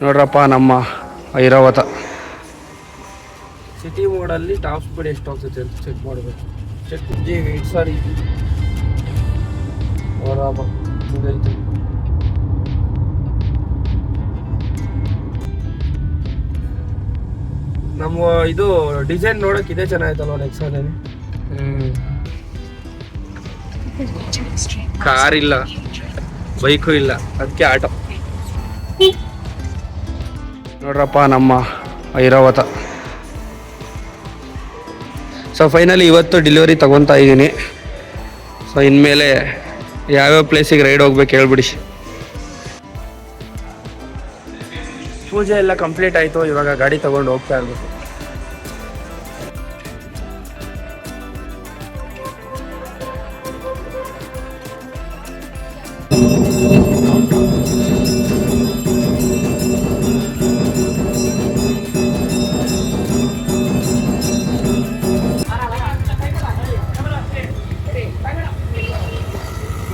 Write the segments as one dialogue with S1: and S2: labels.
S1: ನೋಡ್ರಪ್ಪ ನಮ್ಮ ಐರಾವತ.
S2: ಸಿಟಿ ಮೋಡಲ್ಲಿ ಟಾಪ್ ಸ್ಪೀಡ್ ಎಷ್ಟು ಆಗ್ತೈತೆ ಅಂತ ಚೆಕ್ ಮಾಡಬೇಕು. ಚೆಕ್ ಜಿ ವೇಟ್ ಸಾರಿ ಮುಂದೈತೆ ನಮ್ಮ ಇದು ಡಿಸೈನ್ ನೋಡಕ್ ಇದೇ ಚೆನ್ನಾಯ್ತಲ್ವ ಹ್ಮ್.
S1: ಕಾರ್ ಇಲ್ಲ. ಬೈಕು ಇಲ್ಲ. ಅದಕ್ಕೆ ಆಟೋ ನೋಡ್ರಪ್ಪ, ನಮ್ಮ ಐರಾವತ. ಸೊ ಫೈನಲಿ ಇವತ್ತು ಡೆಲಿವರಿ ತಗೊತಾ ಇದ್ದೀನಿ. ಸೊ ಇನ್ಮೇಲೆ ಯಾವ್ಯಾವ ಪ್ಲೇಸಿಗೆ ರೈಡ್ ಹೋಗ್ಬೇಕು ಹೇಳ್ಬಿಡಿ.
S2: ಪೂಜೆ ಎಲ್ಲ ಕಂಪ್ಲೀಟ್ ಆಯಿತು, ಇವಾಗ ಗಾಡಿ ತೊಗೊಂಡು ಹೋಗ್ತಾ ಇರ್ಬೇಕು.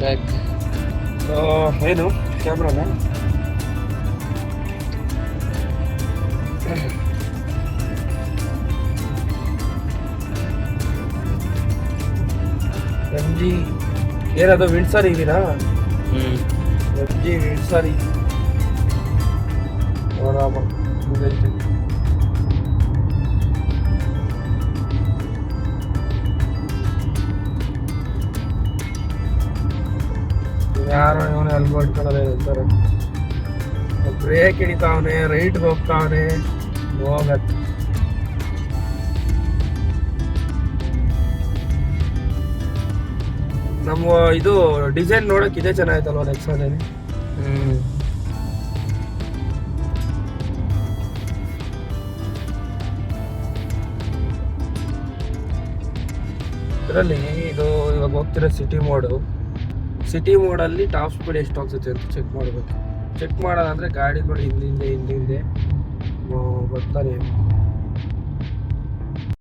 S2: ಬ್ಯಾಕ್ ಏನು ಕ್ಯಾಮ್ರಾನ ಎಮ್ ಜಿ ಏನದು ವಿಂಡ್ಸರ್ ಜಿ ಆರಾಮ ಮುಂದೈತೆ ಯಾರೋ ಇವನು ಅಲ್ಲಿ ಮಾಡ್ಕೊಳ್ಳೋದೇ ಬ್ರೇಕ್ ಹಿಡಿತಾವನೆ ರೈಟ್ ಹೋಗ್ತಾವನೆ ಹೋಗತ್ತೆ. ನಮ್ಮ ಇದು ಡಿಸೈನ್ ನೋಡಕ್ ಇದೇ ಚೆನ್ನಾಗಿತ್ತಲ್ವ ನೆಕ್ಸ್ಟ್ ಹ್ಮ್. ಇದರಲ್ಲಿ ಇದು ಇವಾಗ ಹೋಗ್ತಿರೋ ಸಿಟಿ ಮೋಡು ಸಿಟಿ ಮೋಡಲ್ಲಿ ಟಾಪ್ ಸ್ಪೀಡ್ ಎಷ್ಟು ಹೋಗ್ತೈತೆ ಅಂತ ಚೆಕ್ ಮಾಡಬೇಕು. ಚೆಕ್ ಮಾಡೋದಂದ್ರೆ ಗಾಡಿಗಳು ಹಿಂದಿಂದೆ ಹಿಂದಿಂದೆ ಬರ್ತಾರೆ.